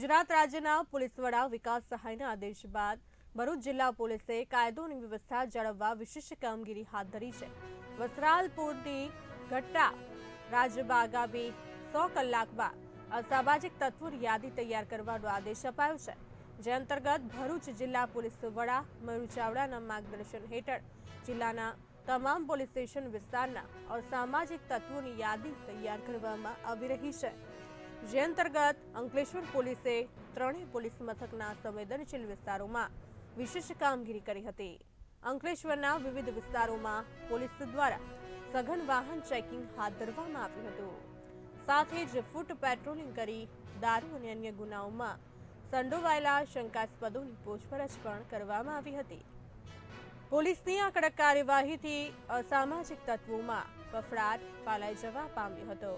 ગુજરાત રાજ્યના પોલીસ વડા વિકાસ સહાયના આદેશ બાદ ભરૂચ જિલ્લા પોલીસે કાયદો અને વ્યવસ્થા જાળવવા વિશેષ કામગીરી હાથ ધરી છે. વસ્ત્રાલપુરની ઘટ્ટા રાજબાગ આવી સો કલાક બાદ અસામાજિક તત્વોની યાદી તૈયાર કરવાનો આદેશ અપાયો છે. જે અંતર્ગત ભરૂચ જિલ્લા પોલીસ વડા મયુર ચાવડાના માર્ગદર્શન હેઠળ જિલ્લાના તમામ પોલીસ સ્ટેશન વિસ્તારના અસામાજિક તત્વોની યાદી તૈયાર કરવામાં આવી રહી છે. જે અંતર્ગત અંકલેશ્વર પોલીસે ત્રણેય પોલીસ મથકના સંવેદનશીલ વિસ્તારોમાં વિશેષ કામગીરી કરી હતી. અંકલેશ્વરના વિવિધ વિસ્તારોમાં પોલીસ દ્વારા સઘન વાહન ચેકિંગ હાથ ધરવામાં આવ્યું હતું. સાથે જ ફૂટ પેટ્રોલિંગ કરી દારૂ અને અન્ય ગુનાઓમાં સંડોવાયેલા શંકાસ્પદોની પૂછપરછ પણ કરવામાં આવી હતી. પોલીસની આ કડક કાર્યવાહીથી અસામાજિક તત્વોમાં ફફડાટ ફાલાઈ જવા પામ્યો હતો.